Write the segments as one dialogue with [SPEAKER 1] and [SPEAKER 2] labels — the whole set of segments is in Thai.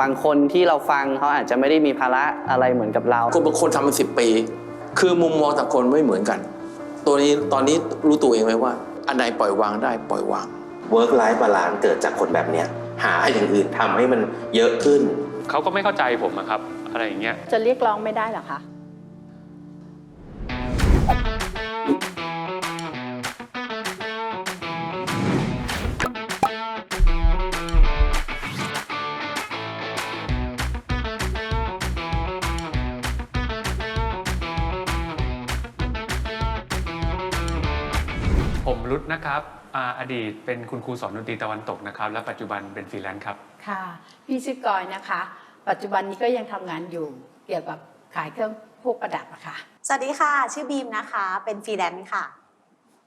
[SPEAKER 1] บางคนที่เราฟังเขาอาจจะไม่ได้มีภาระอะไรเหมือนกับเรา
[SPEAKER 2] คนบางคนทำมาสิบปี คือมุมมองต่างคนไม่เหมือนกัน ตัวนี้ตอนนี้รู้ตัวเองไหมว่า อันไหนปล่อยวางได้ปล่อยวาง
[SPEAKER 3] work life balance เกิดจากคนแบบเนี้ยหาอย่างอื่นทำให้มันเยอะขึ้น
[SPEAKER 4] เขาก็ไม่เข้าใจผมอะครับ อะไรอย่างเงี้ย
[SPEAKER 5] จะเรียกร้องไม่ได้เหรอคะ
[SPEAKER 4] นะครับอ่าอดีตเป็นคุณครูสอนดนตรีตะวันตกนะครับ และปัจจุบันเป็นฟรีแลนซ์ครับ
[SPEAKER 5] ค่ะ พี่ชื่อกอยนะคะ ปัจจุบันนี้ก็ยังทำงานอยู่เกี่ยวกับขายเครื่องพวกประดับอะค่ะ
[SPEAKER 6] สวัสดีค่ะ ชื่อบีมนะคะ เป็นฟรีแลนซ์ค่ะ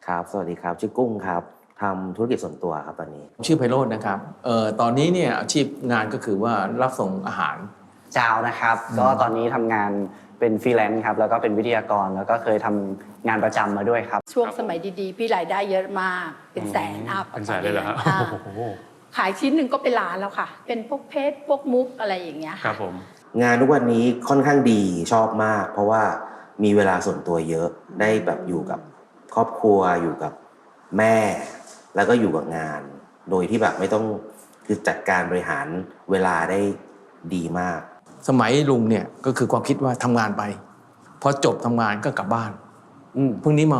[SPEAKER 3] ครับ สวัสดีครับ ชื่อกุ้งครับทำธุรกิจส่วนตัวครับตอนนี้
[SPEAKER 2] ชื่อไพโรจน์นะครับ เอ่อ ตอนนี้เนี่ยอาชีพงานก็คือว่ารับส่งอาหาร
[SPEAKER 1] จาวนะครับ ก็ตอนนี้ทำงาน เป็นฟรีแลนซ์ครับแล้วก็เป็นวิทยากรแล้วก็เคยทำงานประจำมาด้วยครับ
[SPEAKER 5] ช่วงสมัยดีๆ พี่รายได้เยอะมากเป็นแสนอัพ
[SPEAKER 4] เป็นแสนเลยเหรอฮะ
[SPEAKER 5] ค่ะ
[SPEAKER 4] โอ้โห
[SPEAKER 5] ขายชิ้นหนึ่งก็เป็นล้านแล้วค่ะ เป็นพวกเพชรพวกมุกอะไรอย่างเงี้ย
[SPEAKER 4] ครับผม
[SPEAKER 3] งานทุกวันนี้ค่อนข้างดีชอบมาก เพราะว่ามีเวลาส่วนตัวเยอะได้แบบอยู่กับครอบครัวอยู่กับแม่ แล้วก็อยู่กับงาน โดยที่แบบไม่ต้องคือจัดการบริหารเวลาได้ดีมาก
[SPEAKER 2] สมัยลุงเนี่ยก็คือความคิดว่าทำงานไปพอจบทำงานก็กลับบ้าน
[SPEAKER 1] อื
[SPEAKER 2] พรุ่งนี้มา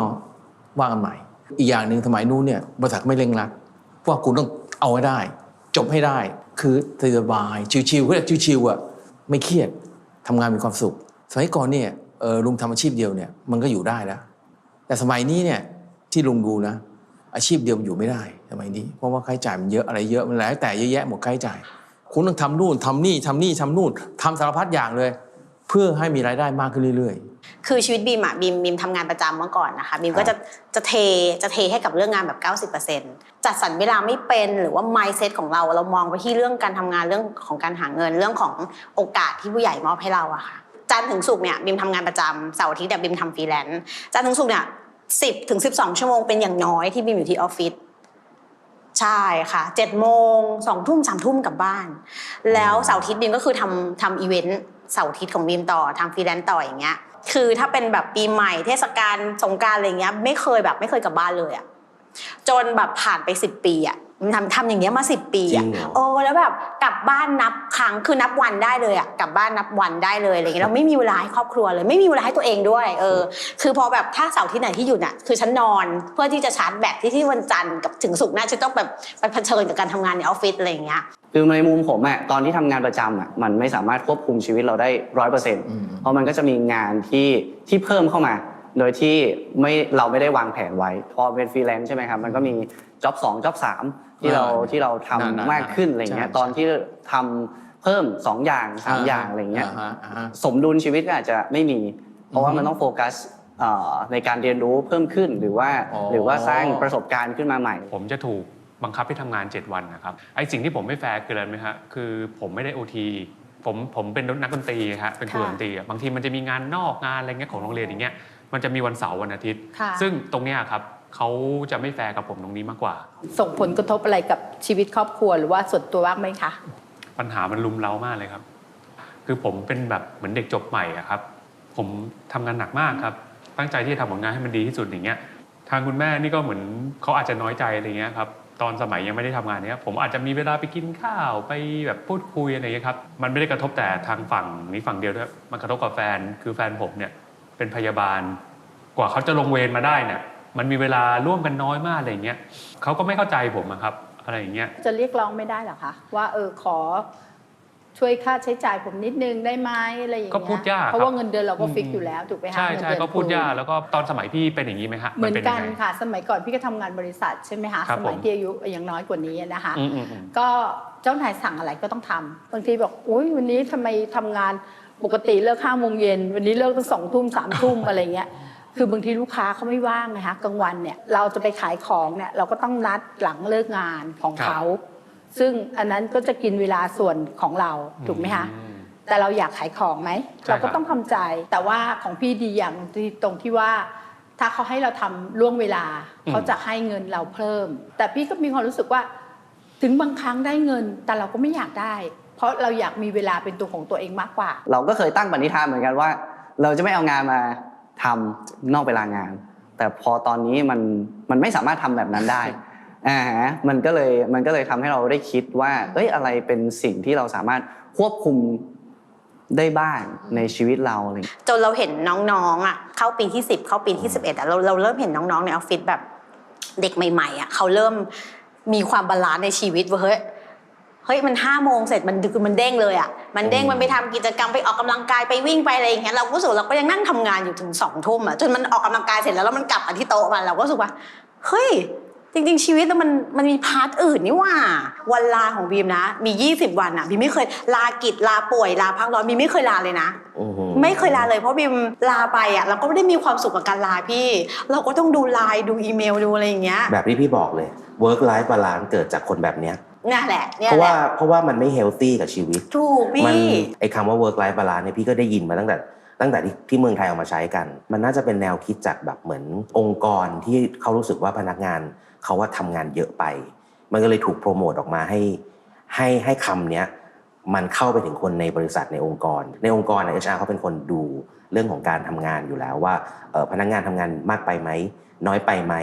[SPEAKER 2] ว่ากันใหม่ อีกอย่างหนึ่งสมัยนู้นเนี่ยบริษัทไม่เร่งรัดเพราะว่าคุณต้องเอาให้ได้ จบให้ได้คือสบายชิวๆเขาเรียกชิวๆอะไม่เครียดทำงานมีความสุข สมัยก่อนเนี่ยลุงทำอาชีพเดียวเนี่ยมันก็อยู่ได้แล้วแต่สมัยนี้เนี่ยที่ลุงดูนะ อาชีพเดียวมันอยู่ไม่ได้สมัยนี้เพราะว่าค่าใช้จ่ายมันเยอะอะไรเยอะมันแล้วแต่เยอะแยะหมดค่าใช้จ่าย คุณต้องทำนู่นทำนี่ทำนี่ทำนู่นทำสารพัดอย่างเลย เพื่อให้มีรายได้มากขึ้นเรื่อยๆ
[SPEAKER 6] คือชีวิตบีมอะบีมบีมทำงานประจำเมื่อก่อนนะคะบีมก็จะจะเทจะเทให้กับเรื่องงานแบบ 90%จัดสรรเวลาไม่เป็นหรือว่า mindset ของเราเรามองไปที่เรื่องการทำงานเรื่องของการหาเงินเรื่องของโอกาสที่ผู้ใหญ่มอบให้เราอะค่ะจันทร์ถึงศุกร์เนี่ยบีมทำงานประจำเสาร์อาทิตย์เนี่ยบีมทำฟรีแลนซ์จันทร์ถึงศุกร์เนี่ยสิบถึงสิบสองชั่วโมงเป็นอย่างน้อยที่บีมอยู่ที่ออฟฟิศ ใช่ค่ะเจ็ดโมงสองทุ่มสามทุ่มกลับบ้าน แล้วเสาร์อาทิตย์บีมก็คือทำทำอีเวนต์เสาร์อาทิตย์ของบีมต่อทำฟรีแลนซ์ต่ออย่างเงี้ยคือถ้าเป็นแบบปีใหม่เทศกาลสงกรารอะไรเงี้ยไม่เคยแบบไม่เคยกลับบ้านเลยอะจนแบบผ่านไปสิบปีอะ ทำทำอย่างเงี้ยมาสิบปีอะ
[SPEAKER 3] จริงเหรอ
[SPEAKER 6] โอ้แล้วแบบกลับบ้านนับครั้งคือนับวันได้เลยอะกลับบ้านนับวันได้เลยอะไรเงี้ยเราไม่มีเวลาให้ครอบครัวเลยไม่มีเวลาให้ตัวเองด้วย เออ คือพอแบบถ้าเสาร์ที่ไหนที่หยุดอะคือฉันนอนเพื่อที่จะชาร์จแบตที่ที่วันจันทร์กับถึงศุกร์หน้าฉันต้องแบบไปเผชิญกับการทำงานในออฟฟิศอะไรอย่างเงี้ย
[SPEAKER 1] คือในมุมผมอะตอนที่ทำงานประจำอะมันไม่สามารถควบคุมชีวิตเราได้ร้อยเปอร์เซ็นต์
[SPEAKER 2] อืม
[SPEAKER 1] เพราะมันก็จะมีงานที่ที่เพิ่มเข้ามา โดยที่ไม่เราไม่ได้วางแผนไว้ พอเป็นฟรีแลนซ์ใช่ไหมครับ มันก็มีจ็อบสองจ็อบสามที่เรา
[SPEAKER 2] อ่า
[SPEAKER 1] ที่เราทำ
[SPEAKER 2] นั่นๆๆ
[SPEAKER 1] มากขึ้นอะไรเงี้ย
[SPEAKER 2] ใช่
[SPEAKER 1] ตอนที่ทำเพิ่มสองอย่างสามอย่างอะไรเงี้ยา
[SPEAKER 2] ฮะอ่าฮะ
[SPEAKER 1] สมดุลชีวิตก็อาจจะไม่มี เพราะว่า
[SPEAKER 2] อือฮึ
[SPEAKER 1] มันต้องโฟกัสเอ่อในการเรียนรู้เพิ่มขึ้นหรือว่า
[SPEAKER 2] อ๋อ
[SPEAKER 1] หรือว่าสร้างประสบการณ์ขึ้นมาใหม่
[SPEAKER 4] ผมจะถูกบังคับให้ทำงาน 7 วันนะครับไอ้สิ่งที่ผมไม่แฟร์คืออะไรไหมฮะคือผมไม่ได้โอทีผมผมเป็นนักดนตรีฮะเป็นครู
[SPEAKER 5] ค่ะ
[SPEAKER 4] ดนตรีอะบางทีมันจะมีงานนอกงานอะไรเงี้ยของโรงเรียนอย่างเงี้ย มันจะมีวันเสาร์วันอาทิตย์
[SPEAKER 5] ค่ะ
[SPEAKER 4] ซึ่งตรงเนี้ยครับเขาจะไม่แฟร์กับผมตรงนี้มากกว่า
[SPEAKER 5] ส่งผลกระทบอะไรกับชีวิตครอบครัวหรือว่าส่วนตัวบ้างไหมคะ
[SPEAKER 4] ปัญหามันลุมเร้ามากเลยครับ คือผมเป็นแบบเหมือนเด็กจบใหม่อะครับ ผมทำงานหนักมากครับ ตั้งใจที่จะทำผลงานให้มันดีที่สุดอย่างเงี้ย ทางคุณแม่นี่ก็เหมือนเขาอาจจะน้อยใจอะไรเงี้ยครับ ตอนสมัยยังไม่ได้ทำงานเนี้ย ผมอาจจะมีเวลาไปกินข้าวไปแบบพูดคุยอะไรเงี้ยครับ มันไม่ได้กระทบแต่ทางฝั่งนี้ฝั่งเดียวด้วย มันกระทบกับแฟน คือแฟนผมเนี่ย เป็นพยาบาล กว่าเขาจะลงเวรมาได้เนี่ยมันมีเวลาร่วมกันน้อยมากอะไรเงี้ยเขาก็ไม่เข้าใจผมอะครับ อะไรอย่างเงี้ย
[SPEAKER 5] จะเรียกร้องไม่ได้เหรอคะว่าเออขอช่วยค่าใช้จ่ายผมนิดนึงได้ไหมอะไรอย่างเงี้ย
[SPEAKER 4] ก็พูดยากครับ
[SPEAKER 5] เพราะว่าเงินเดือนเราก็ฟิกอยู่แล้วถูกไหมคะ
[SPEAKER 4] ใช่
[SPEAKER 5] เงิน
[SPEAKER 4] ใช่
[SPEAKER 5] เดือน
[SPEAKER 4] ก็พูด
[SPEAKER 5] ครู
[SPEAKER 4] ยากแล้วก็ตอนสมัยพี่เป็นอย่างนี้ไหมฮะ
[SPEAKER 5] เหมือน
[SPEAKER 4] ป็
[SPEAKER 5] กัน
[SPEAKER 4] ยังไง
[SPEAKER 5] ค่ะ สมัยก่อนพี่ก็ทำงานบริษัทใช่ไหมคะ
[SPEAKER 4] ครับ
[SPEAKER 5] สมัย
[SPEAKER 4] ผม
[SPEAKER 5] ที่อายุยังน้อยกว่านี้นะคะ
[SPEAKER 4] อืมอืมอืม
[SPEAKER 5] ก็เจ้านายสั่งอะไรก็ต้องทำบางทีบอกอุ้ยวันนี้ทำไมทำงาน ปกติเลิกห้าโมงเย็นวันนี้เลิกตั้งสองทุ่มสามทุ่มอะไรเงี้ยคือบางทีลูกค้าเขาไม่ว่างนะคะกลางวันเนี่ยเราจะไปขายของเนี่ยเราก็ต้องนัดหลังเลิกงานของเขา ซึ่งอันนั้นก็จะกินเวลาส่วนของเราถูกไหมคะ
[SPEAKER 4] อืม
[SPEAKER 5] แต่เราอยากขายของไหม
[SPEAKER 4] ใช่
[SPEAKER 5] เราก็
[SPEAKER 4] ครับ
[SPEAKER 5] ต้องทำใจ แต่ว่าของพี่ดีอย่างที่ตรงที่ว่า ถ้าเขาให้เราทำล่วงเวลาเขาจะให้เงินเราเพิ่ม แต่พี่ก็มีความรู้สึกว่า ถึงบางครั้งได้เงิน แต่เราก็ไม่อยากได้พ เพราะเราอยากมีเวลาเป็นตัวของตัวเองมากกว่า
[SPEAKER 1] เราก็เคยตั้งปณิธานเหมือนกันว่า เราจะไม่เอางานมาทำนอกเวลางาน แต่พอตอนนี้มันมันไม่สามารถทำแบบนั้นได้อ่าฮะมันก็เลยมันก็เลยทำให้เราได้คิดว่า เอ้ยอะไรเป็นสิ่งที่เราสามารถควบคุมได้บ้างในชีวิตเราอะไรอย่างเงี้ย
[SPEAKER 6] จนเราเห็นน้องๆอะเข้าปีที่ 10 เข้าปีที่ 11อะเราเราเริ่มเห็นน้องๆในออฟฟิศแบบเด็กใหม่ๆอะเขาเริ่มมีความบาลานซ์ในชีวิตว่าเฮ้ย เฮ้ยมันห้าโมงเสร็จมันดึกมันเด้งเลยอะมันเด้งมันไปทำกิจกรรมไปออกกำลังกายไปวิ่งไปอะไรอย่างเงี้ยเราก็รู้สึกว่าเราก็ยังนั่งทำงานอยู่ถึงสองทุ่มอะจนมันออกกำลังกายเสร็จแล้วแล้วมันกลับมาที่โต๊ะมันเราก็รู้สึกว่าเฮ้ยจริงๆ ชีวิตมันมันมีพาร์ทอื่นนี่หว่า วันลาของบีมนะ มี 20 วันอะบีมไม่เคยลากิจลาป่วยลาพักร้อนบีมไม่เคยลาเลยนะ
[SPEAKER 3] อื้อหือ
[SPEAKER 6] ไม่เคยลาเลยเพราะบีมลาไปอะเราก็ไม่ได้มีความสุขกับการลาพี่ เราก็ต้องดูไลน์ดูอีเมลดูอะไรอย่างเงี้ย
[SPEAKER 3] แบบที่พี่บอกเลย work life balance เกิดจากคนแบบเนี้ย
[SPEAKER 6] นั่นแหละเนี่
[SPEAKER 3] เพ
[SPEAKER 6] ย
[SPEAKER 3] ราะ
[SPEAKER 6] แห
[SPEAKER 3] ว่า
[SPEAKER 6] ละ
[SPEAKER 3] เพราะว่ามันไม่ healthy กับชีวิต
[SPEAKER 6] ถูก
[SPEAKER 3] มัน
[SPEAKER 6] พี่
[SPEAKER 3] ไอ้คำว่า work life balance เนี่ยพี่ก็ได้ยินมาตั้งแต่ตั้งแต่ที่ที่เมืองไทยเอามาใช้กัน มันน่าจะเป็นแนวคิดจากแบบเหมือนองค์กรที่เขารู้สึกว่าพนักงานเขาว่าทำงานเยอะไป มันก็เลยถูกโปรโมทออกมาให้ให้ให้คำเนี้ยมันเข้าไปถึงคนในบริษัทในองค์กร ในองค์กรเอชอาร์เขาเป็นคนดูเรื่องของการทำงานอยู่แล้วว่าเอ่อพนักงานทำงานมากไปไหมน้อยไปไหม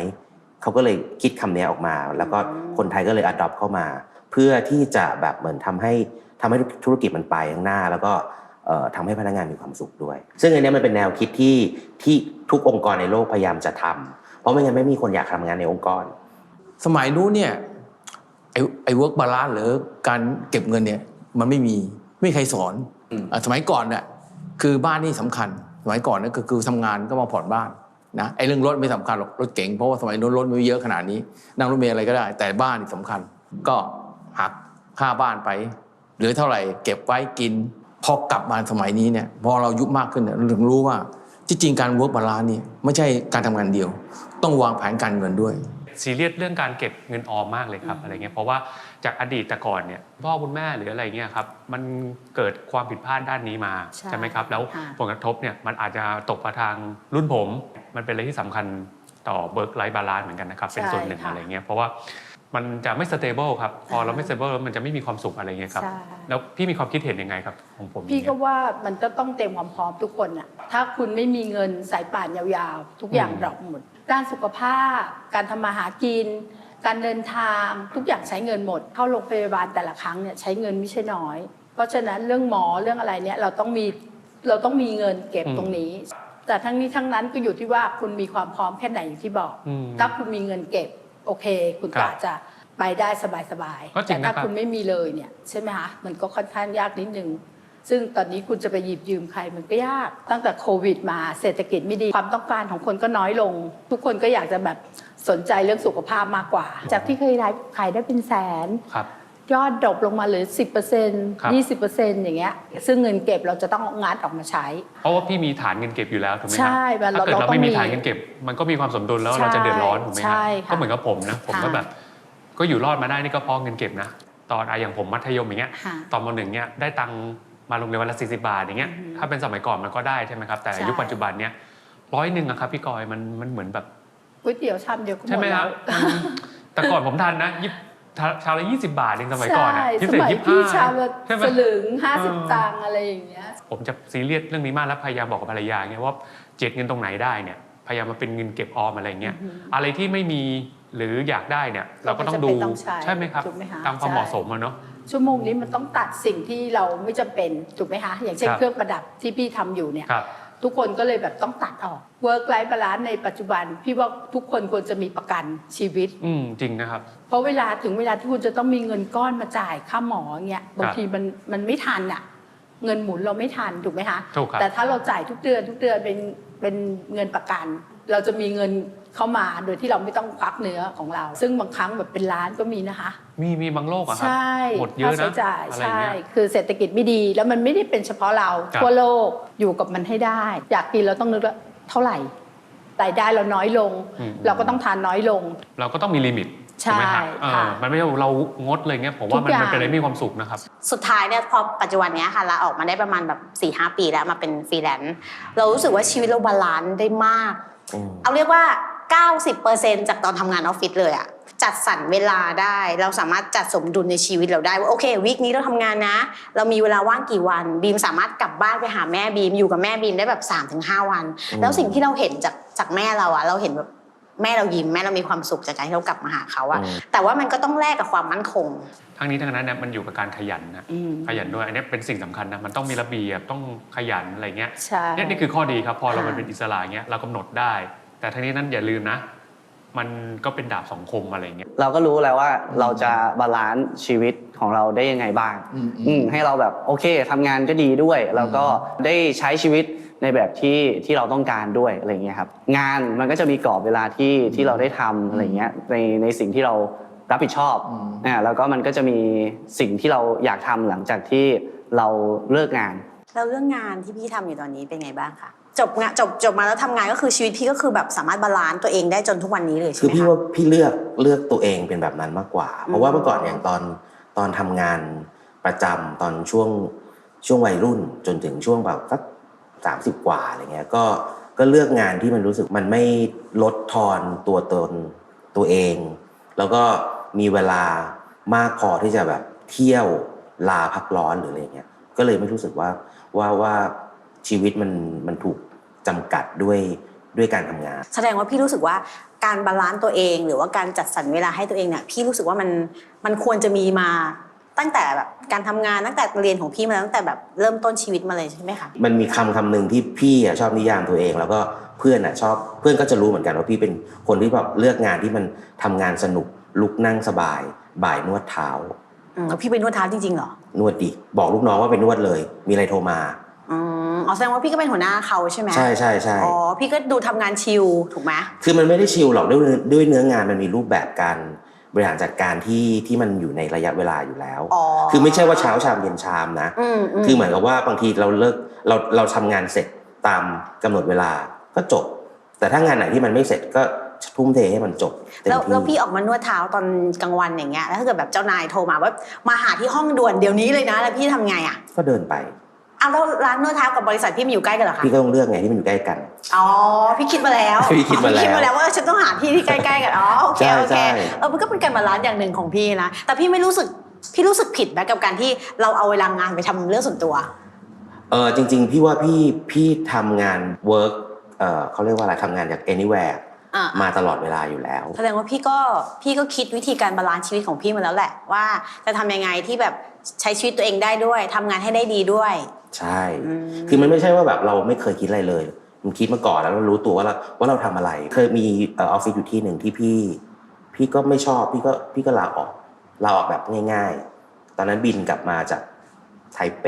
[SPEAKER 3] เขาก็เลยคิดคำนี้ออกมา แล้วก็คนไทยก็เลยอดอปเข้ามา เพื่อที่จะแบบเหมือนทำให้ทำให้ธุรกิจมันไปข้างหน้า แล้วก็เอ่อทำให้พนักงานมีความสุขด้วย ซึ่งอันเนี้ยมันเป็นแนวคิดที่ที่ทุกองค์กรในโลกพยายามจะทำเพราะไม่งั้นไม่มีคนอยากทำงานในองค์กร
[SPEAKER 2] สมัยนู้นเนี่ยไอ้ไอ้เวิร์กบาลานซ์หรือการเก็บเงินเนี่ยมันไม่มีไม่มีใครสอนอะสมัยก่อนเนี่ยคือบ้านนี่สำคัญ สมัยก่อนเนี่ยก็คือทำงานก็มาผ่อนบ้าน นะไอ้เรื่องรถไม่สำคัญหรอกรถเก๋งเพราะว่าสมัยนู้นรถไม่เยอะขนาดนี้ นั่งรถเมล์อะไรก็ได้ แต่บ้านนี่สำคัญ ก็หักค่าบ้านไปเหลือเท่าไหร่ เก็บไว้กินพอกลับมาสมัยนี้เนี่ยพอเราอายุมากขึ้นเนี่ยเราถึงรู้ว่าที่จริงการเวิร์กบาลานซ์นี่ไม่ใช่การทำงานเดียว ต้องวางแผนการเงินด้วย
[SPEAKER 4] ซีเรียสเรื่องการเก็บเงินออมมากเลยครับอะไรเงี้ยเพราะว่าจากอดีตแต่ก่อนเนี่ยพ่อคุณแม่หรืออะไรเงี้ยครับมันเกิดความผิดพลาดด้านนี้มา
[SPEAKER 5] ใช่
[SPEAKER 4] ใช่ไหมครับแล้ว
[SPEAKER 5] ค่ะ
[SPEAKER 4] ผลกระทบเนี่ยมันอาจจะตกมาทางรุ่นผม มันเป็นอะไรที่สำคัญต่อเบิร์กไลฟ์บาลานซ์เหมือนกันนะครับ เป็นส่วนหนึ่ง
[SPEAKER 5] ใช่ค่ะ
[SPEAKER 4] อะไรเงี้ยเพราะว่ามันจะไม่สเตเบิลครับ พอเราไม่สเตเบิลมันจะไม่มีความสุขอะไรเงี้ยครับ
[SPEAKER 5] ใช่
[SPEAKER 4] แล้วพี่มีความคิดเห็นยังไงครับของผม
[SPEAKER 5] พี่
[SPEAKER 4] อย่าง
[SPEAKER 5] ก็
[SPEAKER 4] เงี้ย
[SPEAKER 5] ว่ามันจะต้องเตรียมความพร้อมทุกคนอะถ้าคุณไม่มีเงินสายป่านยาวๆ ทุกอย่าง
[SPEAKER 4] อืม
[SPEAKER 5] ดรอปหมดด้านสุขภาพ การทำมาหากิน การเดินทางทุกอย่างใช้เงินหมด เข้าโรงพยาบาลแต่ละครั้งเนี่ยใช้เงินไม่ใช่น้อย เพราะฉะนั้นเรื่องหมอเรื่องอะไรเนี่ยเราต้องมีเราต้องมีเงินเก็บตรงนี้ แต่ทั้งนี้ทั้งนั้นก็อยู่ที่ว่าคุณมีความพร้อมแค่ไหนอย่างที่บอก
[SPEAKER 4] อืม
[SPEAKER 5] ถ้าคุณมีเงินเก็บ โอเค คุณ
[SPEAKER 4] ครั
[SPEAKER 5] ก็
[SPEAKER 4] บ
[SPEAKER 5] อาจจะไปได้สบาย
[SPEAKER 4] ก็
[SPEAKER 5] ๆ
[SPEAKER 4] จริ
[SPEAKER 5] แต่
[SPEAKER 4] ง
[SPEAKER 5] ถ้า
[SPEAKER 4] นะครับ
[SPEAKER 5] คุณไม่มีเลยเนี่ยใช่ไหมคะมันก็ค่อนข้างยากนิดนึง ซึ่งตอนนี้คุณจะไปหยิบยืมใครมันก็ยาก ตั้งแต่โควิดมาเศรษฐกิจไม่ดี ความต้องการของคนก็น้อยลง ทุกคนก็อยากจะแบบสนใจเรื่องสุขภาพมากกว่า จากที่เคยขายได้เป็นแสน
[SPEAKER 4] ครับ
[SPEAKER 5] ยอดดรอปลงมาเหลือ 10%
[SPEAKER 4] ครับ
[SPEAKER 5] 20%อย่างเงี้ยซึ่งเงินเก็บเราจะต้องงัดออกมาใช้
[SPEAKER 4] เพราะว่าพี่มีฐานเงินเก็บอยู่แล้วถูกไหมค
[SPEAKER 5] ใช่
[SPEAKER 4] รั
[SPEAKER 5] เรา
[SPEAKER 4] ถ้าเกิด
[SPEAKER 5] เรา
[SPEAKER 4] เรา
[SPEAKER 5] ต้อง
[SPEAKER 4] ไม่มี
[SPEAKER 5] มี
[SPEAKER 4] ฐานเงินเก็บ มันก็มีความสมดุลแล้ว
[SPEAKER 5] ใช่
[SPEAKER 4] เราจะเดือดร้อนถูกไหมค
[SPEAKER 5] ใช่
[SPEAKER 4] รับ
[SPEAKER 5] ค่ะ
[SPEAKER 4] ก็เหมือนกับผมนะผมก็
[SPEAKER 5] ค่ะ
[SPEAKER 4] แบบ ก็อยู่รอดมาได้นี่ก็เพราะเงินเก็บนะตอนอะอย่างผมมัธยมอย่างเงี้ย
[SPEAKER 5] ค่ะ
[SPEAKER 4] ตอนมหนึ่งเนี่ยได้ตังค์มาโรงเรียนวันละสี่สิบาทอย่างเงี้ย
[SPEAKER 5] อือฮึ
[SPEAKER 4] ถ้าเป็นสมัยก่อนมันก็ได้ใช่ไหมครับแต่
[SPEAKER 5] ใช่
[SPEAKER 4] ยุคปัจจุบันเนี่ยร้อยหนึ่งอะครับพี่กอยมันมันเหมือนแบบ
[SPEAKER 5] ก๋วยเตี๋ยวชามเดียวก็หม
[SPEAKER 4] ใช่ไหม
[SPEAKER 5] ด
[SPEAKER 4] ค
[SPEAKER 5] แล้
[SPEAKER 4] รับ
[SPEAKER 5] ว
[SPEAKER 4] มันแต่ก่อนผมทันนะยี่ ชาวละยี่สิบาทเองสมัยก่อนอะ
[SPEAKER 5] ใช่
[SPEAKER 4] พิ
[SPEAKER 5] ส
[SPEAKER 4] เศษ
[SPEAKER 5] มัย
[SPEAKER 4] ยี่
[SPEAKER 5] พี่
[SPEAKER 4] ห้า
[SPEAKER 5] ชามละ
[SPEAKER 4] ใช่ไหม
[SPEAKER 5] สลึงห้า
[SPEAKER 4] เอ
[SPEAKER 5] สิบ
[SPEAKER 4] อ
[SPEAKER 5] ตังค์อะไรอย่างเงี้ย
[SPEAKER 4] ผมจะซีเรียสเรื่องนี้มากแล้วพยายามบอกกับภรรยาเงี้ยว่าเจ็ดเงินตรงไหนได้เนี่ยพยายามมาเป็นเงินเก็บออมอะไรเงี้ย
[SPEAKER 5] อือฮึ
[SPEAKER 4] อะไรที่ไม่มีหรืออยากได้เนี่ยเราก็ต้องดู
[SPEAKER 5] ก็ไม่จำเป็นต้องใช้
[SPEAKER 4] ใช่ไหมครับ
[SPEAKER 5] ถูกไหมคะ
[SPEAKER 4] ตามความ
[SPEAKER 5] ใช่
[SPEAKER 4] เหมาะสมอะเนาะ
[SPEAKER 5] ชั่วโมงนี้มันต้องตัดสิ่งที่เราไม่จำเป็นถูกไหมคะอย่างเช่น
[SPEAKER 4] ครับ
[SPEAKER 5] เครื่องประดับที่พี่ทำอยู่เนี่ย
[SPEAKER 4] ครับ
[SPEAKER 5] ทุกคนก็เลยแบบต้องตัดออก work life balance ในปัจจุบัน พี่ว่าทุกคนควรจะมีประกันชีวิต
[SPEAKER 4] อืมจริงนะครับ
[SPEAKER 5] เพราะเวลาถึงเวลาที่คุณจะต้องมีเงินก้อนมาจ่ายค่าหมอเงี้ยบางทีมันมันไม่ทันอะเงินหมุนเราไม่ทันถูกไหมคะ
[SPEAKER 4] ถูกครับ
[SPEAKER 5] แต่ถ้าเราจ่ายทุกเดือนทุกเดือนเป็นเป็นเงินประกัน เราจะมีเงิน เข้ามาโดยที่เราไม่ต้องควักเนื้อของเรา ซึ่งบางครั้งแบบเป็นล้านก็มีนะคะ
[SPEAKER 4] มีมีบางโลกอะครั
[SPEAKER 5] ใช่
[SPEAKER 4] หมดเยอะ
[SPEAKER 5] ค่าใช้
[SPEAKER 4] นะ
[SPEAKER 5] จ่าย
[SPEAKER 4] อะไร
[SPEAKER 5] ใช่
[SPEAKER 4] เงี้ย
[SPEAKER 5] คือเศรษฐกิจไม่ดี แล้วมันไม่ได้เป็นเฉพาะเรา
[SPEAKER 4] ครับ
[SPEAKER 5] ทั่วโลกอยู่กับมันให้ได้ อยากกินเราต้องนึกว่าเท่าไหร่รายได้เราน้อยลง
[SPEAKER 4] อืม
[SPEAKER 5] เราก็ต้องทานน้อยลง
[SPEAKER 4] เราก็ต้องมีลิมิต
[SPEAKER 5] ใช่
[SPEAKER 4] ถูกไหมครับเออ
[SPEAKER 5] ค่ะ
[SPEAKER 4] มันไม่ใช่เรางดเลยเงี้ยผมว่า
[SPEAKER 5] ทุ
[SPEAKER 4] มัน
[SPEAKER 5] กอย่าง
[SPEAKER 4] มันเป็นอะไรที่มีความสุขนะครับ
[SPEAKER 6] สุดท้ายเนี่ยพอปัจจุบันเนี้ยค่ะลาออกมาได้ประมาณแบบ4ี่หปีแล้วมาเป็นฟรีแลนซ์เรารู้สึกว่าชีวิตเราบาลานซ์ได้มาก
[SPEAKER 3] อืม
[SPEAKER 6] เอาเรียกว่า 90%จากตอนทำงานออฟฟิศเลยอะจัดสรรเวลาได้ เราสามารถจัดสมดุลในชีวิตเราได้ว่าโอเควีคนี้เราทำงานนะ เรามีเวลาว่างกี่วัน บีมสามารถกลับบ้านไปหาแม่บีมอยู่กับแม่บีมได้แบบ3าถึงหวัน แล้วสิ่งที่เราเห็นจากจากแม่เราอะเราเห็นแบบแม่เรายิ้มแม่เรามีความสุขจากการที่เรากลับมาหาเขาอะ
[SPEAKER 3] อืม
[SPEAKER 6] แต่ว่ามันก็ต้องแลกกับความมั่นคง
[SPEAKER 4] ทั้งนี้ทั้งนั้นเนี่ยมันอยู่กับการขยันนะ
[SPEAKER 6] อืม
[SPEAKER 4] ขยันด้วยอันนี้เป็นสิ่งสำคัญนะมันต้องมีระเบียบต้องขยันอะไรเงี้ย
[SPEAKER 5] ใช่
[SPEAKER 4] เนี่ยนี่คือข้อดีครับพอเรา
[SPEAKER 6] ค่ะ
[SPEAKER 4] มันเป็นอิสระเงี้ยเรากำหนดได้ แต่ทั้งนี้นั้นอย่าลืมนะ มันก็เป็นดาบสองคมอะไรเงี้ย
[SPEAKER 1] เราก็รู้แล้วว่าเราจะบาลานซ์ชีวิตของเราได้ยังไงบ้าง
[SPEAKER 2] อืมอืม
[SPEAKER 1] อืมให้เราแบบโอเคทำงานก็ดีด้วย แล้วก็ได้ใช้ชีวิตในแบบที่ที่เราต้องการด้วยอะไรเงี้ยครับ งานมันก็จะมีกรอบเวลาที่ที่เราได้ทำอะไรเงี้ยในในสิ่งที่เรารับผิดชอบ
[SPEAKER 2] อืม
[SPEAKER 1] อ่าแล้วก็มันก็จะมีสิ่งที่เราอยากทำหลังจากที่เราเลิกงาน
[SPEAKER 6] แล้วเรื่องงานที่พี่ทำอยู่ตอนนี้เป็นไงบ้างคะ จบงานจบจบมาแล้วทำงานก็คือชีวิตพี่ก็คือแบบสามารถบาลานซ์ตัวเองได้จนทุกวันนี้เลยใช่
[SPEAKER 3] คือ
[SPEAKER 6] ไหม
[SPEAKER 3] พี่
[SPEAKER 6] คะ
[SPEAKER 3] ว่าพี่เลือกเลือกตัวเองเป็นแบบนั้นมากกว่า เพราะว่าเมื่อก่อนอย่างตอนตอนทำงานประจำตอนช่วงช่วงวัยรุ่นจนถึงช่วงแบบสักสามสิบกว่าอะไรเงี้ยก็ก็เลือกงานที่มันรู้สึกมันไม่ลดทอนตัวตนตัวเอง แล้วก็มีเวลามากพอที่จะแบบเที่ยวลาพักร้อนหรืออะไรเงี้ยก็เลยไม่รู้สึกว่าว่าว่า ชีวิตมันมันถูกจำกัดด้วยด้วยการทำงาน
[SPEAKER 6] แสดงว่าพี่รู้สึกว่าการบาลานซ์ตัวเอง หรือว่าการจัดสรรเวลาให้ตัวเองเนี่ยพี่รู้สึกว่ามันมันควรจะมีมาตั้งแต่แบบการทำงานตั้งแต่เรียนของพี่มาตั้งแต่แบบเริ่มต้นชีวิตมาเลยใช่ไหมคะ
[SPEAKER 3] มันมีคำคำหนึ่งที่พี่อะชอบนิยามตัวเอง แล้วก็เพื่อนอะชอบเพื่อนก็จะรู้เหมือนกันว่าพี่เป็นคนที่แบบเลือกงานที่มันทำงานสนุกลุกนั่งสบาย บ่ายนวดเท้า
[SPEAKER 6] อืมแล้วพี่เป็นนวดเท้าจริงๆเหรอ
[SPEAKER 3] นวดดิบอกลูกน้องว่าไปนวดเลย มีอะไรโทรมา
[SPEAKER 6] อืมอ๋อแสดงว่าพี่ก็เป็นหัวหน้าเขาใช่ไหม
[SPEAKER 3] ใช่ใช่ใช่
[SPEAKER 6] อ๋อพี่ก็ดูทำงานชิลถูกไหม
[SPEAKER 3] คือมันไม่ได้ชิลหรอกด้วยด้วยเนื้องานมันมีรูปแบบการบริหารจัดการที่ที่มันอยู่ในระยะเวลาอยู่แล้ว
[SPEAKER 6] อ๋อ
[SPEAKER 3] คือไม่ใช่ว่าเช้าชามเย็นชามนะ
[SPEAKER 6] อืมอืม
[SPEAKER 3] คือเหมือนกับว่าบางทีเราเลิกเราเราทำงานเสร็จตามกำหนดเวลาก็จบ แต่ถ้างานไหนที่มันไม่เสร็จก็ทุ่มเทให้มันจบเต็ม
[SPEAKER 6] แล้ว
[SPEAKER 3] ที่
[SPEAKER 6] แล้วพี่ออกมานวดเท้าตอนกลางวันอย่างเงี้ยแล้วถ้าเกิดแบบเจ้านายโทรมาว่ามาหาที่ห้องด่วนเดี๋ยวนี้เลยนะ แล้วพี่ทำไงอะ
[SPEAKER 3] ก็เดินไป
[SPEAKER 6] อ้าวแล้วร้านนวดเท้ากับบริษัทพี่มันอยู่ใกล้กันเหรอคะ
[SPEAKER 3] พี่ก็ต้องเลือกไงที่มันอยู่ใกล้กัน
[SPEAKER 6] อ๋อพี่คิดมาแล้ว
[SPEAKER 3] พี่คิดมาแล้ว
[SPEAKER 6] พี่คิดมาแล้วว่าฉันต้องหาที่ที่ใกล้ๆกันอ๋อโอเค
[SPEAKER 3] ใช่
[SPEAKER 6] โอ
[SPEAKER 3] ใช่
[SPEAKER 6] เคเออมันก็เป็นการบาลานซ์อย่างหนึ่งของพี่นะแต่พี่ไม่รู้สึกพี่รู้สึกผิดไหมกับการที่เราเอาเวลางานไปทำเรื่องส่วนตัว
[SPEAKER 3] เออจริง ๆ พี่ว่าพี่พี่ทำงาน work เออเขาเรียกว่าอะไรทำงานจาก anywhere
[SPEAKER 6] อ่า
[SPEAKER 3] มาตลอดเวลาอยู่แล้ว
[SPEAKER 6] แสดงว่าพี่ก็พี่ก็คิดวิธีการบาลานซ์ชีวิตของพี่มาแล้วแหละว่าจะทำยังไงที่แบบใช้ชีวิตตัวเองได้ด้วยทำงานให้ได้ดีด้วย
[SPEAKER 3] ใช่
[SPEAKER 6] อืม
[SPEAKER 3] คือมันไม่ใช่ว่าแบบเราไม่เคยคิดอะไรเลย มันคิดมาก่อนแล้วเรารู้ตัวว่าเราว่าเราทำอะไร เคยมีเออออฟฟิศอยู่ที่หนึ่งที่พี่ พี่ก็ไม่ชอบพี่ก็พี่ก็ลาออกลาออกแบบง่าย ๆ ตอนนั้นบินกลับมาจากไทเป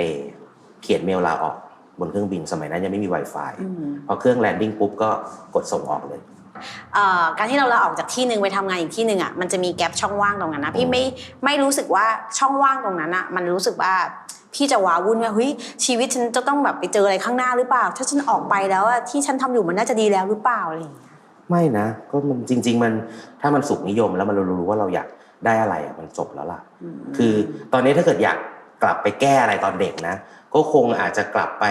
[SPEAKER 3] เขียนเมลลาออกบนเครื่องบินสมัยนั้นยังไม่มี Wi-Fi
[SPEAKER 6] อืม
[SPEAKER 3] พอเครื่องแลนดิ้งปุ๊บก็กดส่งออกเลย
[SPEAKER 6] เอ่อการที่เราลาออกจากที่หนึ่งไปทำงานอีกที่หนึ่งอะมันจะมีแกลบช่องว่างตรงนั้นนะพี่ไม่ไม่รู้สึกว่าช่องว่างตรงนั้นอะมันรู้สึกว่า พี่จะว้าวุ่นว่าเฮ้ยชีวิตฉันจะต้องแบบไปเจออะไรข้างหน้าหรือเปล่า ถ้าฉันออกไปแล้วอะที่ฉันทำอยู่มันน่าจะดีแล้วหรือเปล่าอะไรอย่างเงี้ย
[SPEAKER 3] ไม่นะ ก็มันจริง ๆ มันถ้ามันสุขนิยมแล้วมันรู้ว่าเราอยากได้อะไรอะมันจบแล้วล่ะ คือตอนนี้ถ้าเกิดอยากกลับไปแก้อะไรตอนเด็กนะ ก็คงอาจจะกลับไป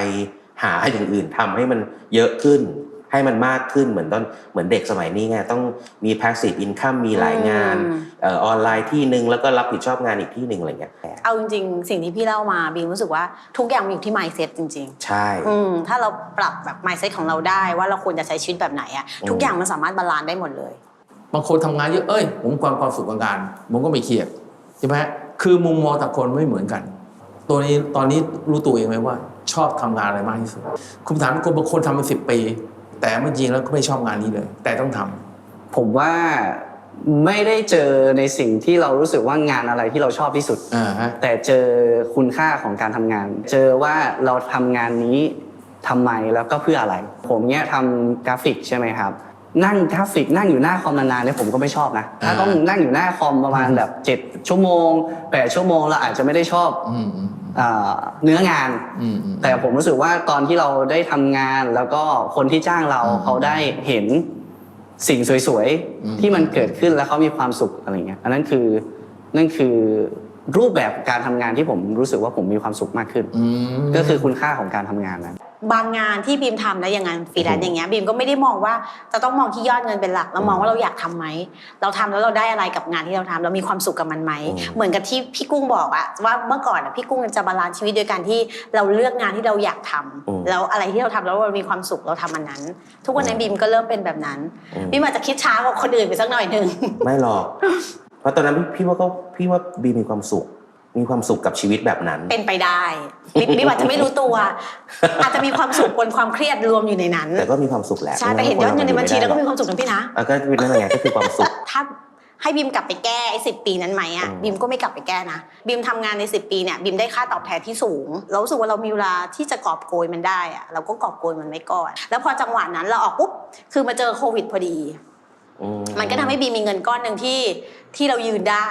[SPEAKER 3] หาอย่างอื่นทำให้มันเยอะขึ้น ให้มันมากขึ้นเหมือนตอนเหมือนเด็กสมัยนี้ไงต้องมี passive income มีหลายงาน
[SPEAKER 6] อืม
[SPEAKER 3] เออออนไลน์ที่หนึ่งแล้วก็รับผิดชอบงานอีกที่หนึ่งอะไรเงี้ย
[SPEAKER 6] เอาจริงๆ สิ่งที่พี่เล่ามาบีมรู้สึกว่าทุกอย่างมันอยู่ที่ mindset จริง
[SPEAKER 3] ใช่
[SPEAKER 6] ๆอืมถ้าเราปรับแบบ mindset ของเราได้ว่าเราควรจะใช้ชีวิตแบบไหนอะทุกอย่างมันสามารถบาลานซ์ได้หมดเลย
[SPEAKER 2] บางคนทำงานเยอะเอ้ยผมความความสุขกับงานผมก็ไม่เครียดใช่ไหมคือมุมมองแต่ละคนไม่เหมือนกัน ตัวนี้ตอนนี้รู้ตัวเองไหมว่า ชอบทำงานอะไรมากที่สุด คุณถามคนบางคนทำมาสิบปี แต่ไม่จริงแล้วก็ไม่ชอบงานนี้เลย แต่ต้องทำ
[SPEAKER 1] ผมว่าไม่ได้เจอในสิ่งที่เรารู้สึกว่างานอะไรที่เราชอบที่สุด
[SPEAKER 2] อ่าฮะ
[SPEAKER 1] แต่เจอคุณค่าของการทำงาน เจอว่าเราทำงานนี้ทำไมแล้วก็เพื่ออะไร ผมเนี่ยทำกราฟิกใช่ไหมครับ นั่งกราฟิกนั่งอยู่หน้าคอมนานๆเนี่ยผมก็ไม่ชอบนะถ้า
[SPEAKER 2] อ่า
[SPEAKER 1] ต้องนั่งอยู่หน้าคอมประมาณแบบ7ชั่วโมง8ชั่วโมงเราอาจจะไม่ได้ชอบ
[SPEAKER 2] อืมอืม
[SPEAKER 1] อ่า เนื้องาน
[SPEAKER 2] อืมอืม
[SPEAKER 1] แต่ผมรู้สึกว่าตอนที่เราได้ทำงานแล้วก็คนที่จ้างเรา
[SPEAKER 2] อืม
[SPEAKER 1] เขาได้เห็นสิ่งสวย
[SPEAKER 2] อืม
[SPEAKER 1] ๆที่มันเกิดขึ้นแล้วเขามีความสุขอะไรเงี้ยอันนั้นคือนั่นคือรูปแบบการทำงานที่ผมรู้สึกว่าผมมีความสุขมากขึ้น
[SPEAKER 2] อืม
[SPEAKER 1] ก็คือคุณค่าของการทำงานนั้น
[SPEAKER 6] บางงานที่บีมทำนะอย่างงานฟรีแลนซ์อย่างเงี้ยบีมก็ไม่ได้มองว่าจะต้องมองที่ยอดเงินเป็นหลักแล้วมองว่าเราอยากทำไหมเราทำแล้วเราได้อะไรกับงานที่เราทำเรามีความสุขกับมันไหม
[SPEAKER 3] อืม
[SPEAKER 6] เหมือนกับที่พี่กุ้งบอกอะว่าเมื่อก่อนอะพี่กุ้งจะบาลานซ์ชีวิตโดยการที่เราเลือกงานที่เราอยากทำ
[SPEAKER 3] อืม
[SPEAKER 6] แล้วอะไรที่เราทำแล้วเรามีความสุขเราทำมันนั้น ทุกวันนี้บีมก็เริ่มเป็นแบบนั้น
[SPEAKER 3] อืม
[SPEAKER 6] บีมอาจจะคิดช้ากว่าคนอื่นไปสักหน่อยหนึ่ง
[SPEAKER 3] ไม่หรอกเพราะตอนนั้นพี่พี่ว่าก็พี่ว่าบีมีความสุข มีความสุขกับชีวิตแบบนั้น
[SPEAKER 6] เป็นไปได้บีบีมอาจจะไม่รู้ตัว อาจจะมีความสุขบนความเครียดรวมอยู่ในนั้น
[SPEAKER 3] แต่ก็มีความสุขแหละ
[SPEAKER 6] ใช่แต่เห็นยอดเงินในบัญชีแล้วก็มีความสุขนะพี่นะ
[SPEAKER 3] อะก็เป็นนั่นไงก็คือความสุข
[SPEAKER 6] ถ้าให้บีมกลับไปแก้ไอ้สิปีนั้นไหมอะ
[SPEAKER 3] อืม
[SPEAKER 6] บีมก็ไม่กลับไปแก้นะบีมทำงานใน 10 ปีเนี่ยบีมได้ค่าตอบแทนที่สูงเรารู้สึกว่าเรามีเวลาที่จะกอบโกยมันได้อะเราก็กอบโกยมันไว้ก่อน แล้วพอจังหวะนั้นเราออกปุ๊บคือมาเจอโควิดพอดี
[SPEAKER 3] อื
[SPEAKER 6] มันก็ทำให้บีมมีเงินก้อนหนึ่งที่ที่เรายืนได้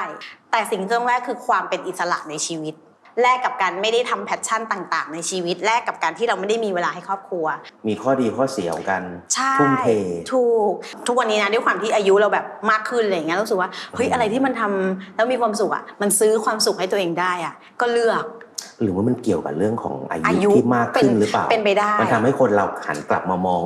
[SPEAKER 6] แต่สิ่งที่ต้องแรกคือความเป็นอิสระในชีวิตแลกกับการไม่ได้ทำแพชชั่นต่างๆ ในชีวิตแลกกับการที่เราไม่ได้มีเวลาให้ครอบครัว
[SPEAKER 3] มีข้อดีข้อเสียของการ
[SPEAKER 6] ใช่
[SPEAKER 3] ทุ่มเท
[SPEAKER 6] ถูก ทุกวันนี้นะด้วยความที่อายุเราแบบมากขึ้นอะไรอย่างเงี้ยรู้สึกว่าเฮ้ยอะไรที่มันทำแล้วมีความสุขอะมันซื้อความสุขให้ตัวเองได้อะก็เลือก
[SPEAKER 3] หรือว่ามันเกี่ยวกับเรื่องของอา
[SPEAKER 6] อายุ
[SPEAKER 3] ยุที่มากขึ้นหรือเปล่า
[SPEAKER 6] เป็นไปได้
[SPEAKER 3] มันทำให้คนเราหันกลับมามอง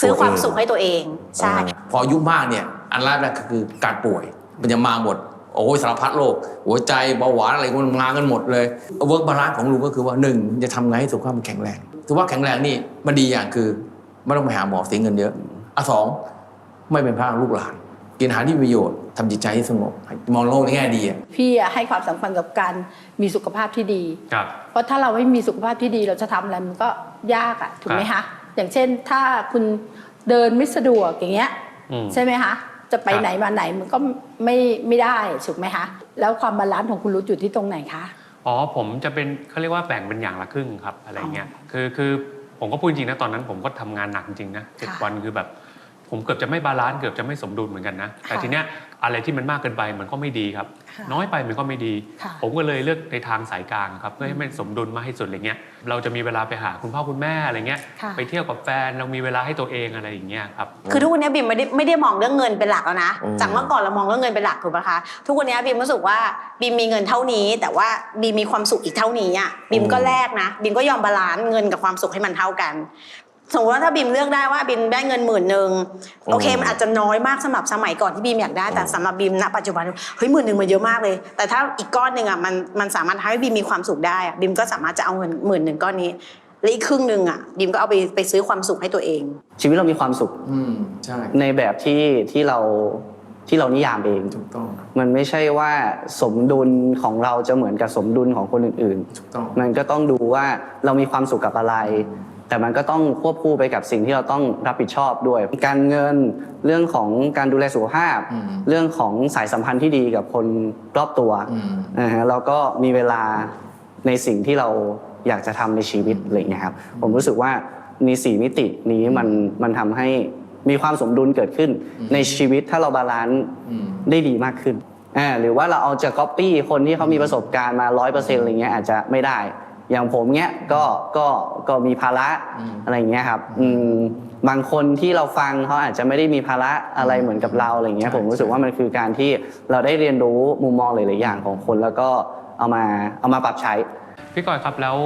[SPEAKER 6] ซื้อความ
[SPEAKER 3] ตัวเง
[SPEAKER 6] สุขให้ตัวเองใช่
[SPEAKER 2] พออายุมากเนี่ยอันแรกก็คือการป่วยมันจะมาหมด โอ้ยสารพัดโรคหัวใจเบาหวานอะไรมันมากันหมดเลยเวิร์กบาลานซ์ของลุงก็คือว่าหนึ่งจะทำไงให้สุขภาพมันแข็งแรงสุขภาพแข็งแรงนี่มันดีอย่างคือไม่ต้องไปหาหมอเสียเงินเยอะอะสองไม่เป็นพระลูกหลาน กินอาหารที่มีประโยชน์ทำจิตใจให้สงบมองโลกในแง่ดีอะ
[SPEAKER 5] พี่อะให้ความสำคัญกับการมีสุขภาพที่ดี
[SPEAKER 4] ครับ
[SPEAKER 5] เพราะถ้าเราไม่มีสุขภาพที่ดีเราจะทำอะไรมันก็ยากอะถูกไหม
[SPEAKER 4] ครั
[SPEAKER 5] คะ
[SPEAKER 4] บ
[SPEAKER 5] อย่างเช่นถ้าคุณเดินไม่สะดวกอย่างเงี้ย
[SPEAKER 4] อืม
[SPEAKER 5] ใช่ไหมคะ จะไป
[SPEAKER 4] ครับ
[SPEAKER 5] ไหนมาไหนมันก็ไม่ไม่ได้ถูกไหมคะ แล้วความบาลานซ์ของคุณรู้อยู่ที่ตรงไหนคะ
[SPEAKER 4] อ๋อผมจะเป็นเขาเรียกว่าแบ่งเป็นอย่างละครึ่งครับอะไรเงี้ยคือคือผมก็พูดจริงนะตอนนั้นผมก็ทำงานหนักจริงนะเจ็ด
[SPEAKER 5] ค่ะ
[SPEAKER 4] วันคือแบบ ผมเกือบจะไม่บาลานซ์เกือบจะไม่สมดุลเหมือนกันนะ แต่
[SPEAKER 5] ค่ะ
[SPEAKER 4] ทีเนี้ย อะไรที่มันมากเกินไปมันก็ไม่ดีครับ
[SPEAKER 5] ค่ะ
[SPEAKER 4] น้อยไปมันก็ไม่ดี
[SPEAKER 5] ค่ะ
[SPEAKER 4] ผมก็เลยเลือกในทางสายกลางครับเพื่อให้มันสมดุลมากที่สุดอะไรเงี้ยเราจะมีเวลาไปหาคุณพ่อคุณแม่อะไรเงี้ย
[SPEAKER 5] ค่ะ
[SPEAKER 4] ไปเที่ยวกับแฟนเรามีเวลาให้ตัวเองอะไรอย่างเงี้ยครับ
[SPEAKER 6] คือทุกวันนี้บีมไม่ได้ไม่ได้มองเรื่องเงินเป็นหลักแล้วนะ
[SPEAKER 3] อืม
[SPEAKER 6] จากเมื่อก่อนเรามองเรื่องเงินเป็นหลักถูกปะคะทุกวันนี้บีมรู้สึกว่าบีมมีเงินเท่านี้ แต่ว่าบีมมีความสุขอีกเท่านี้อะบีมก็แลกนะบีมก็ยอมบาลานซ์เงินกับความสุขให้มันเท่ากัน สมมติว่าถ้าบีมเลือกได้ว่าบีมได้เงินหมื่นหนึ่งโอเคมันอาจจะน้อยมากสำหรับสมัยก่อนที่บีมอยากได้แต่สำหรับบีมณปัจจุบันเฮ้ยหมื่นหนึ่งมันเยอะมากเลย แต่ถ้าอีกก้อนหนึ่งอะมันมันสามารถทำให้บีมมีความสุขได้อะบีมก็สามารถจะเอาเงินหมื่นหนึ่งก้อนนี้และอีกครึ่งหนึ่งอะบีมก็เอาไปไปซื้อความสุขให้ตัวเอง
[SPEAKER 1] ชีวิตเรามีความสุข
[SPEAKER 2] อืมใช่
[SPEAKER 1] ในแบบที่ที่เราที่เรานิยามเอง
[SPEAKER 2] ถูกต้อง
[SPEAKER 1] มันไม่ใช่ว่าสมดุลของเราจะเหมือนกับสมดุลของคนอื่น
[SPEAKER 2] ถูกต้อง
[SPEAKER 1] ๆ มันก็ต้องดูว่าเรามีความสุขกับอะไร แต่มันก็ต้องควบคู่ไปกับสิ่งที่เราต้องรับผิดชอบด้วย การเงินเรื่องของการดูแลสุขภาพ
[SPEAKER 2] อืม
[SPEAKER 1] เรื่องของสายสัมพันธ์ที่ดีกับคนรอบตัว
[SPEAKER 2] อืม
[SPEAKER 1] นะฮะแล้วก็มีเวลาในสิ่งที่เราอยากจะทำในชีวิตอะไรอย่างเงี้ยครับผมรู้สึกว่ามีสี่มิตินี้มันมันทำให้มีความสมดุลเกิดขึ้น ในชีวิตถ้าเราบาลานซ์
[SPEAKER 2] อืม
[SPEAKER 1] ได้ดีมากขึ้นอ่าหรือว่าเราเอาจะก๊อปปี้คนที่เขามีประสบการณ์มาร้อยเปอร์เซ็นต์อะไรเงี้ยอาจจะไม่ได้ อย่างผมเนี้ยก็ก็ก็มีภาระ
[SPEAKER 2] อืม
[SPEAKER 1] อะไรเงี้ยครับอืมบางคนที่เราฟังเขาอาจจะไม่ได้มีภาระอะไรเหมือนกับเราอะไรเงี้ย
[SPEAKER 2] ใช่
[SPEAKER 1] ผมรู้สึกว่ามันคือการที่เราได้เรียนรู้มุมมองหลายๆอย่างของคนแล้วก็เอามาเอามาปรับใช้
[SPEAKER 4] พี่กอยครับแล้ว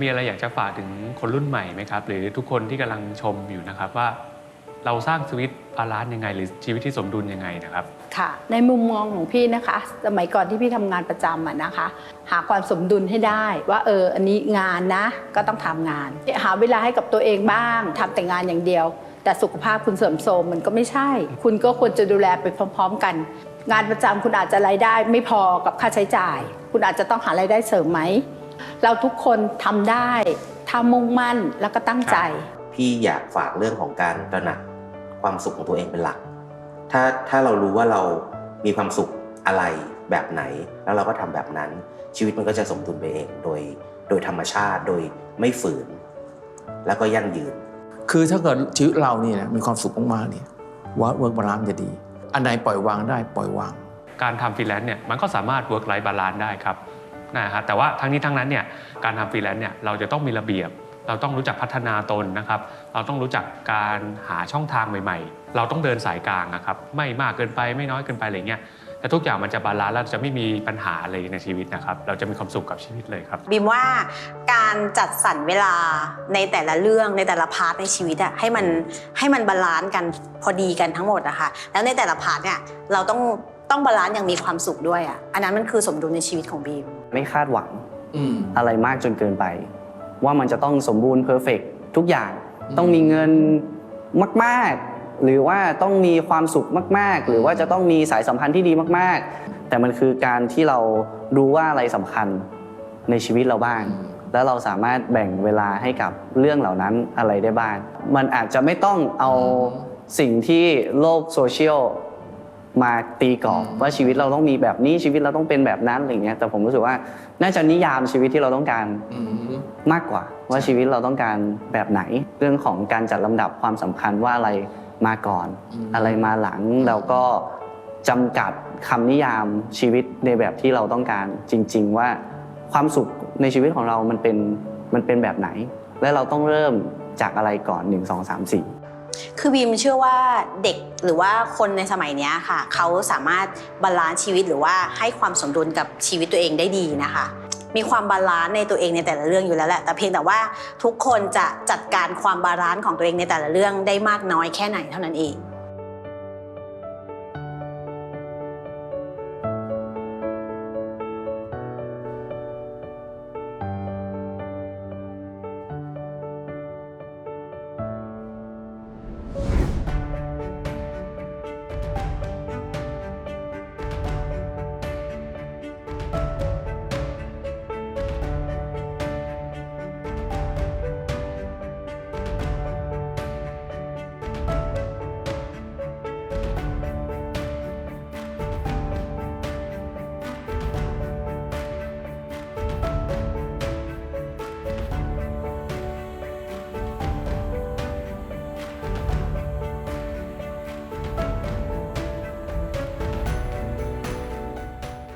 [SPEAKER 4] มีอะไรอยากจะฝากถึงคนรุ่นใหม่ไหมครับ หรือทุกคนที่กำลังชมอยู่นะครับว่า เราสร้างชีวิตบาลานซ์ยังไง หรือชีวิตที่สมดุลยังไงนะครับ
[SPEAKER 5] ค่ะ ในมุมมองของพี่นะคะ สมัยก่อนที่พี่ทำงานประจำอะนะคะ หาความสมดุลให้ได้ว่าเอออันนี้งานนะก็ต้องทำงาน หาเวลาให้กับตัวเองบ้างทำแต่งานอย่างเดียว แต่สุขภาพคุณเสริมโทรมมันก็ไม่ใช่ คุณก็ควรจะดูแลไปพร้อม ๆ กัน งานประจำคุณอาจจะรายได้ไม่พอกับค่าใช้จ่าย คุณอาจจะต้องหารายได้เสริมไหม เราทุกคนทำได้ถ้ามุ่งมั่นแล้วก็ตั้งใจ
[SPEAKER 3] พี่อยากฝากเรื่องของการตระหนัก ความสุขของตัวเองเป็นหลัก ถ้าถ้าเรารู้ว่าเรามีความสุขอะไรแบบไหน แล้วเราก็ทำแบบนั้น ชีวิตมันก็จะสมดุลไปเองโดยโดยธรรมชาติโดยไม่ฝืน แล้วก็ยั่งยืน
[SPEAKER 2] คือถ้าเกิดชีวิตเราเนี่ยนะมีความสุขมากๆเนี่ยว่าเวิร์กบาลานซ์จะดี อันไหนปล่อยวางได้ปล่อยวาง
[SPEAKER 4] การทำฟรีแลนซ์เนี่ยมันก็สามารถ work life balance ได้ครับนะฮะแต่ว่าทั้งนี้ทั้งนั้นเนี่ยการทำฟรีแลนซ์เนี่ยเราจะต้องมีระเบียบ เราต้องรู้จักพัฒนาตนนะครับ เราต้องรู้จักการหาช่องทางใหม่ ๆ เราต้องเดินสายกลางนะครับ ไม่มากเกินไปไม่น้อยเกินไปอะไรเงี้ยแต่แล้วทุกอย่างมันจะบาลานซ์แล้วจะไม่มีปัญหาอะไรในชีวิตนะครับ เราจะมีความสุขกับชีวิตเลยครับ
[SPEAKER 6] บีมว่าการจัดสรรเวลาในแต่ละเรื่องในแต่ละพาร์ทในชีวิตอะให้มันให้มันบาลานซ์กันพอดีกันทั้งหมดอะค่ะแล้วในแต่ละพาร์ทเนี่ยเราต้องต้องบาลานซ์อย่างมีความสุขด้วยอะอันนั้นมันคือสมดุลในชีวิตของบีม
[SPEAKER 1] ไม่คาดหวัง
[SPEAKER 2] อืม
[SPEAKER 1] อะไรมากจนเกินไป ว่ามันจะต้องสมบูรณ์เพอร์เฟกทุกอย่าง
[SPEAKER 2] อืม
[SPEAKER 1] ต้องมีเงินมาก ๆ หรือว่าต้องมีความสุขมาก ๆ หรือว่าจะต้องมีสายสัมพันธ์ที่ดีมาก ๆ แต่มันคือการที่เรารู้ว่าอะไรสำคัญในชีวิตเราบ้าง แล้วเราสามารถแบ่งเวลาให้กับเรื่องเหล่านั้นอะไรได้บ้าง มันอาจจะไม่ต้องเอาสิ่งที่โลกโซเชียล มาตีกรอบ
[SPEAKER 2] อืม
[SPEAKER 1] ว่าชีวิตเราต้องมีแบบนี้ชีวิตเราต้องเป็นแบบนั้นอะไรเงี้ยแต่ผมรู้สึกว่าน่าจะนิยามชีวิตที่เราต้องการ
[SPEAKER 2] อืม
[SPEAKER 1] มากกว่า ว่าชีวิตเราต้องการแบบไหน เรื่องของการจัดลำดับความสำคัญว่าอะไรมาก่อน
[SPEAKER 2] อืม
[SPEAKER 1] อะไรมาหลังแล้วก็จำกัดคำนิยามชีวิตในแบบที่เราต้องการจริง ๆ ว่าความสุขในชีวิตของเรามันเป็นมันเป็นแบบไหน และเราต้องเริ่มจากอะไรก่อน 1 2 3 4
[SPEAKER 6] คือบีมเชื่อว่าเด็กหรือว่าคนในสมัยนี้ค่ะ เขาสามารถบาลานซ์ชีวิตหรือว่าให้ความสมดุลกับชีวิตตัวเองได้ดีนะคะ มีความบาลานซ์ในตัวเองในแต่ละเรื่องอยู่แล้วแหละแต่เพียงแต่ว่าทุกคนจะจัดการความบาลานซ์ของตัวเองในแต่ละเรื่องได้มากน้อยแค่ไหนเท่านั้นเอง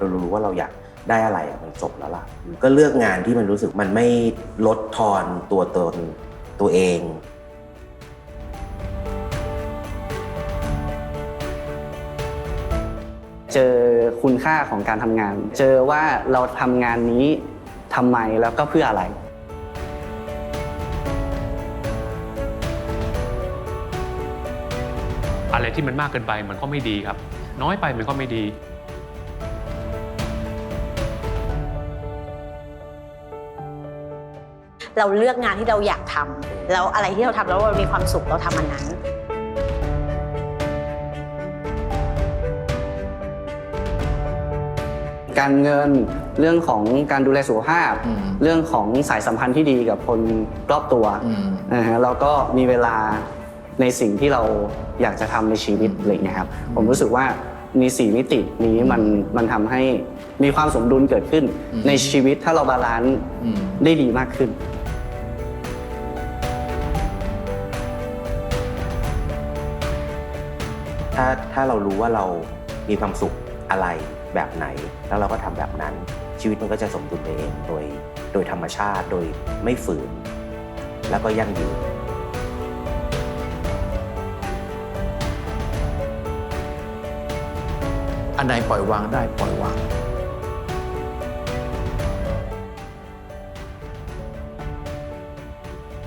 [SPEAKER 3] เรารู้ว่าเราอยากได้อะไรอะมันจบแล้วล่ะ ก็เลือกงานที่มันรู้สึกมันไม่ลดทอนตัวตนตัวเอง
[SPEAKER 1] เจอคุณค่าของการทำงาน เจอว่าเราทำงานนี้ทำไมแล้วก็เพื่ออะไร
[SPEAKER 4] อะไรที่มันมากเกินไปมันก็ไม่ดีครับ น้อยไปมันก็ไม่ดี
[SPEAKER 6] เราเลือกงานที่เราอยากทำแล้วอะไรที่เราทำแล้วเรามีความสุขเราทำอันนั้น
[SPEAKER 1] การเงินเรื่องของการดูแลสุขภาพ
[SPEAKER 2] อืม
[SPEAKER 1] เรื่องของสายสัมพันธ์ที่ดีกับคนรอบตัว
[SPEAKER 2] อืม
[SPEAKER 1] นะฮะแล้วก็มีเวลาในสิ่งที่เราอยากจะทำในชีวิตอะไรอย่างเงี้ยครับผมรู้สึกว่ามีสี่มิตินี้มันมันทำให้มีความสมดุลเกิดขึ้น
[SPEAKER 2] อืม
[SPEAKER 1] ในชีวิตถ้าเราบาลานซ์
[SPEAKER 2] อืม
[SPEAKER 1] ได้ดีมากขึ้น
[SPEAKER 3] ถ้าถ้าเรารู้ว่าเรามีความสุขอะไรแบบไหน แล้วเราก็ทำแบบนั้น ชีวิตมันก็จะสมดุลไปเองโดยโดยธรรมชาติโดยไม่ฝืน แล้วก็ยั่งยืน
[SPEAKER 2] อันไหนปล่อยวางได้ปล่อยวาง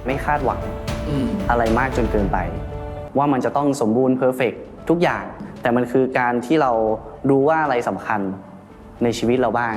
[SPEAKER 1] ไม่คาดหวัง
[SPEAKER 2] อืม
[SPEAKER 1] อะไรมากจนเกินไป ว่ามันจะต้องสมบูรณ์เพอร์เฟก ทุกอย่าง แต่มันคือการที่เรารู้ว่าอะไรสำคัญในชีวิตเราบ้าง